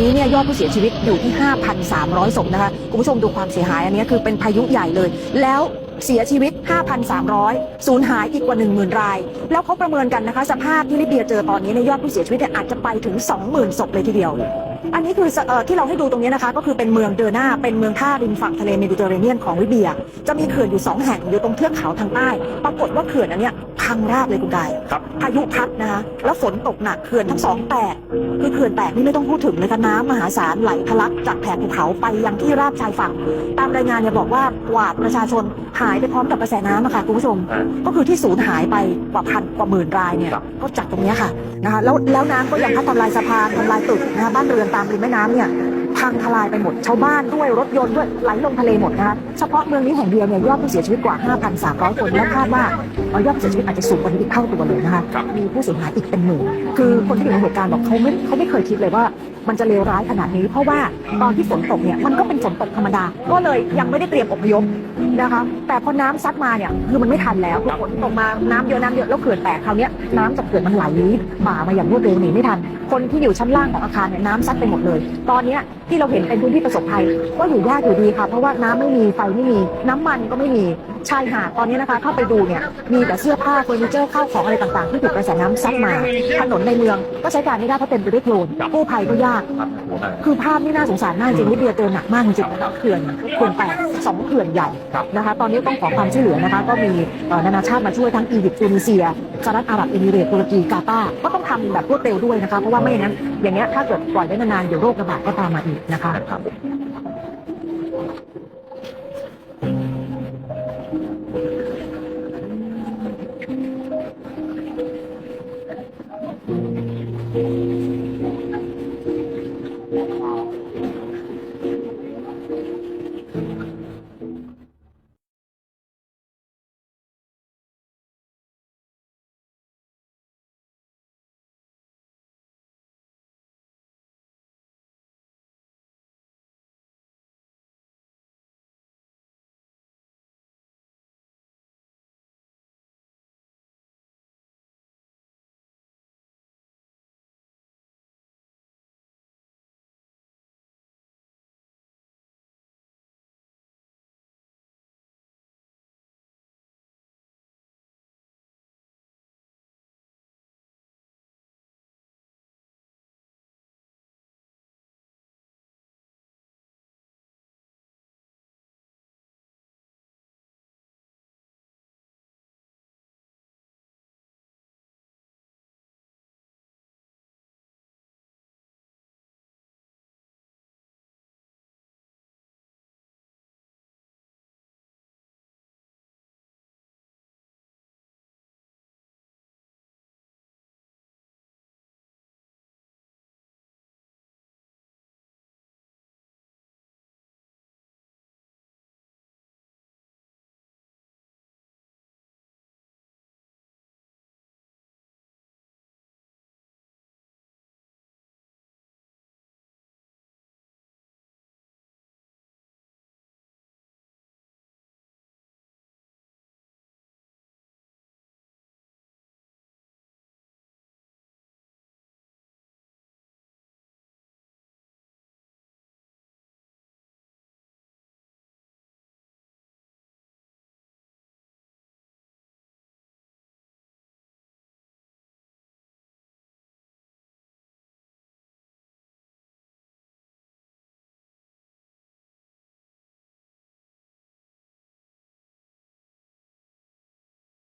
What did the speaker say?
นี้เนี่ยยอดผู้เสียชีวิตอยู่ที่ 5,300 ศพนะคะคุณผู้ชมดูความเสียหายอันนี้คือเป็นพายุใหญ่เลย แล้วเสียชีวิต 5,300 สูญหายอีกกว่า 10,000 ราย แล้วเขาประเมินกันนะคะ สภาพที่ลิเบียเจอตอนนี้ในยอดผู้เสียชีวิตเนี่ยอาจจะไปถึง 20,000 ศพเลยทีเดียว อันนี้คืออที่เราให้ดูตรงนี้นะคะ ก็คือเป็นเมืองเดอร์นาเป็นเมืองท่าริมฝั่งทะเลเมดิเตอร์เรเนียนของลิเบีย จะมีเขื่อนอยู่ 2 แห่งอยู่ตรงเทือกเขาทางใต้ ปรากฏว่าเขื่อนอันเนี้ย พังราบเลยคุณกายครับ พายุพัดนะคะแล้วฝนตกหนักเขื่อนทั้งสองแตกคือเขื่อนแตกนี่ไม่ต้องพูดถึงเลยค่ะน้ำมหาศาลไหลทะลักจากแผ่นภูเขาไปยังที่ราบชายฝั่ง ตามรายงานเนี่ยบอกว่ากวาดประชาชนหายไปพร้อมกับกระแสน้ำอะค่ะคุณผู้ชม อ่า ก็คือที่สูญหายไปกว่าพันกว่าหมื่นรายเนี่ยครับ ก็จากตรงเนี้ยค่ะนะคะแล้วแล้วน้ำก็ยังพัดทำลายสะพานทำลายตึกนะคะบ้านเรือนตามริมแม่น้ำเนี่ยพังทลายไปหมดชาวบ้านด้วยรถยนต์ด้วยไหลลงทะเลหมดนะคะเฉพาะเมืองนี้แห่งเดียวเนี่ยยอดผู้เสียชีวิตกว่า 5,300 คนและคาดว่าเอ่อยอดผู้เสียชีวิตอาจจะสูงกว่านี้อีกเท่าตัวเลยนะคะครับมีผู้สูญหายอีกเป็นหมื่นคือคนที่อยู่ในเหตุการณ์บอกเขาไม่เขาไม่เคยคิดเลยว่ามันจะเลวร้ายขนาดนี้ เพราะว่าตอนที่ฝนตกเนี่ยมันก็เป็นฝนตกธรรมดา ก็เลยยังไม่ได้เตรียมอพยพนะคะ แต่พอน้ำซัดมาเนี่ยคือมันไม่ทันแล้วคือฝนตกมาน้ำเยอะน้ำเยอะแล้วเขื่อนแตกคราวเนี้ยน้ำจากเขื่อนมันไหลบ่ามาอย่างรวดเร็วหนีไม่ทัน คนที่อยู่ชั้นล่างของอาคารเนี่ยน้ำซัดไปหมดเลย ตอนเนี้ยที่เราเห็นเป็นพื้นที่ประสบภัยก็อยู่ยากอยู่ดีค่ะเพราะว่าน้ำไม่มีไฟไม่มี น้ำมันก็ไม่มีชายหาดตอนนี้นะคะเข้าไปดูเนี่ยมีแต่เสื้อผ้าเฟอร์นิเจอร์ข้าวของอะไรต่างๆ ที่ถูกกระแสน้ำซัดมา ถนนในเมืองก็ใช้การไม่ได้เพราะเต็มไปด้วยโคลนครับกู้ภัยก็ยากครับหัวหน้าคือภาพนี่น่าสงสารมากจริงลิเบียเจอหนักมากจริงๆนะคะเขื่อนเขื่อนแตกสองเขื่อนใหญ่ครับนะคะ ตอนนี้ต้องขอความช่วยเหลือนะคะ ก็มีเอ่อนานาชาติมาช่วยทั้งอียิปต์ตูนิเซียสหรัฐอาหรับเอมิเรตส์ตุรกีกาตาร์ก็ต้องทำแบบรวดเร็วด้วยนะคะเพราะว่าไม่อย่างนั้นอย่างเงี้ยถ้าเกิดปล่อยไว้นานๆเดี๋ยวโรคระบาดก็ตามมาอีกนะคะครับ